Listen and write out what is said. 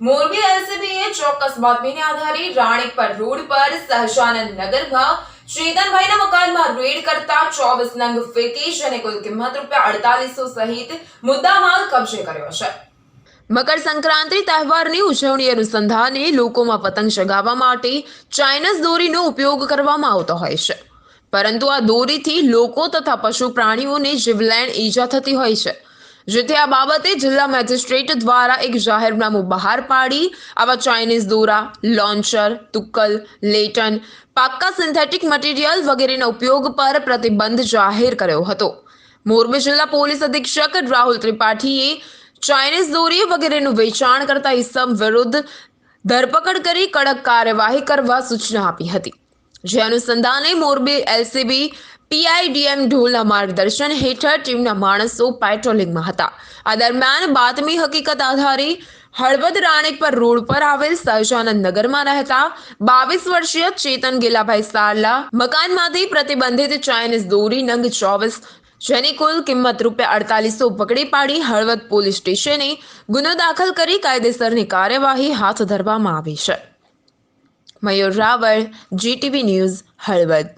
મોરબી એલસીબીએ ચોક્કસ બાતમીને આધારે રાણીપર રોડ પર સહજાનંદ નગરમાં શ્રીધનભાઈના મકાનમાં રેડ કરતા ચોવીસ નંગ ફેકેશ અને કુલ કિંમત રૂપિયા અડતાલીસો સહિત મુદ્દામાલ કબજે કર્યો છે. મકર સંક્રાંતિ તહેવારની ઉજવણી અનુસંધાને લોકોમાં પતંગ ચગાવવા માટે ચાઇનીઝ દોરીનો ઉપયોગ કરવામાં આવતો હોય છે. પરંતુ આ દોરીથી લોકો તથા પશુ પ્રાણીઓને જીવલેણ ઈજા થતી હોય છે. જેથી આ બાબતે જિલ્લા મેજિસ્ટ્રેટ દ્વારા એક જાહેરનામું બહાર પાડી. આવા ચાઇનીઝ દોરા લોન્ચર તુક્કલ, લેટન, પાક્કા સિન્થેટિક મટીરિયલ વગેરેના ઉપયોગ પર પ્રતિબંધ જાહેર કર્યો હતો. મોરબી જિલ્લા પોલીસ અધિક્ષક રાહુલ ત્રિપાઠીએ ચાઇનીઝ દોરી વગેરેનું વેચાણ કરતા ઇસમ વિરુદ્ધ ધરપકડ કરી કડક કાર્યવાહી કરવા સૂચના આપી હતી. જે અનુસંધાને મોરબી એલસીબી પીઆઈડીએમ ઢોલના માર્ગદર્શન હેઠળ ટીમના માણસો પેટ્રોલિંગમાં હતા. આ દરમિયાન બાતમી હકીકત આધારે હળવદ રાણેક પર રોડ પર આવેલ સહજાનંદ નગરમાં રહેતા બાવીસ વર્ષીય ચેતન ગેલાભાઈ સારલા મકાનમાંથી પ્રતિબંધિત ચાઇનીઝ દોરી નંગ ચોવીસ, જેની કુલ કિંમત રૂપિયા અડતાલીસો પકડી પાડી હળવદ પોલીસ સ્ટેશને ગુનો દાખલ કરી કાયદેસરની કાર્યવાહી હાથ ધરવામાં આવી છે. Mayur Raval GTV news Halvad.